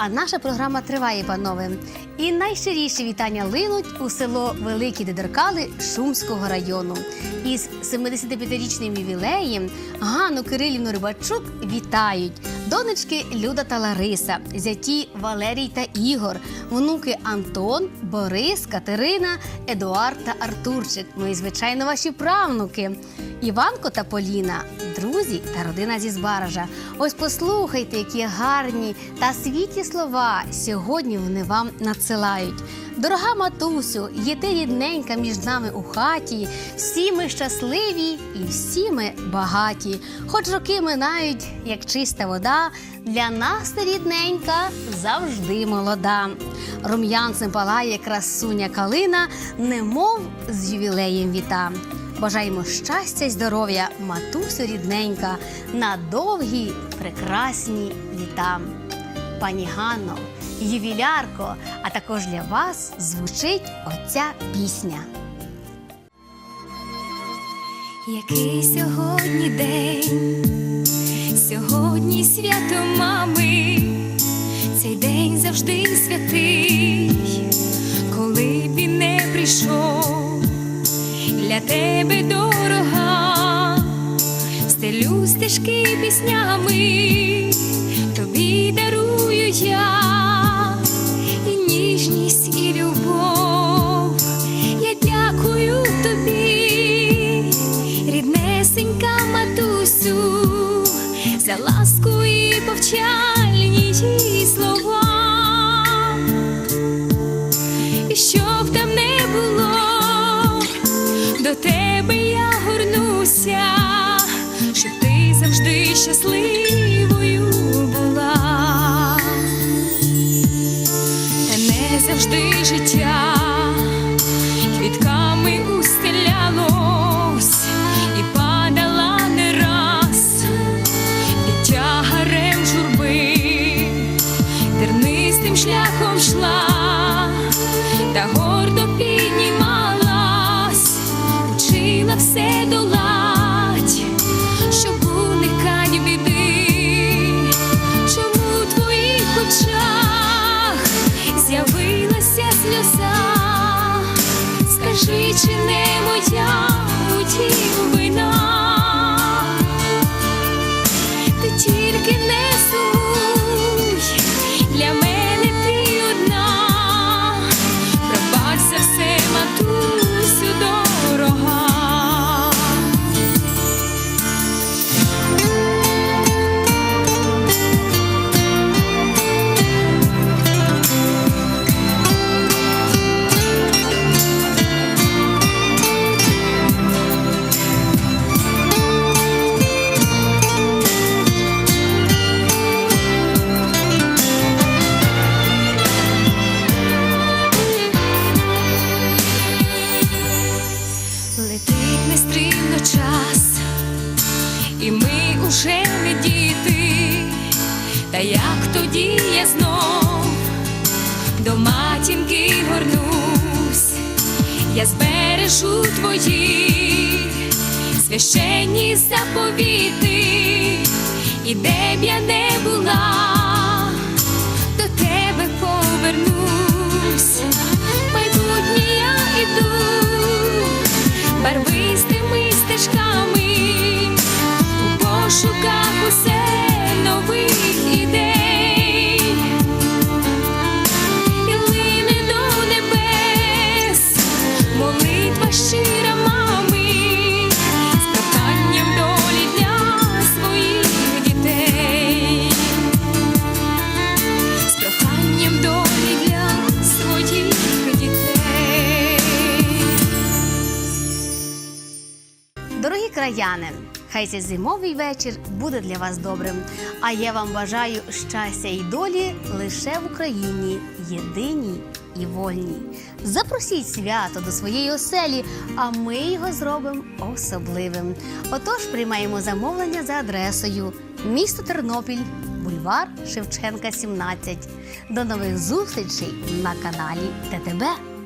А наша програма триває, панове. І найщиріші вітання линуть у село Великі Дедеркали Шумського району. Із 75-річним ювілеєм Ганну Кирилівну Рибачук вітають донечки Люда та Лариса, зяті Валерій та Ігор, внуки Антон, Борис, Катерина, Едуард та Артурчик. Ну і звичайно, ваші правнуки. Іванко та Поліна, друзі та родина зі Збаража. Ось послухайте, які гарні та світі слова сьогодні вони вам надсилають. Дорога матусю, є ти рідненька між нами у хаті. Всі ми щасливі і всі ми багаті. Хоч роки минають, як чиста вода, для нас ти рідненька завжди молода. Рум'янцем палає красуня калина, немов з ювілеєм віта. Бажаємо щастя й здоров'я, матусю рідненька, на довгі прекрасні літа. Пані Ганно, ювілярко, а також для вас звучить оця пісня. Який сьогодні день, сьогодні свято мами, цей день завжди святий, коли б він не прийшов, для тебе дорога, стелю стежки піснями, тобі дарую я і ніжність, і любов. Я дякую тобі, ріднесенька матусю, за ласку і повчальні слова. Горнуся, щоб ти завжди щасливою була. Не завжди життя квітками устелялось і падала не раз під тягарем журби, тернистим шляхом йшла чи не моя уже не діти, та як тоді я знов до матінки горнусь, я збережу твої священні заповіти, і де б я не була, краяни, хай цей зимовий вечір буде для вас добрим. А я вам бажаю щастя і долі лише в Україні, єдиній і вольній. Запросіть свято до своєї оселі, а ми його зробимо особливим. Отож, приймаємо замовлення за адресою місто Тернопіль, бульвар Шевченка, 17. До нових зустрічей на каналі ТТБ.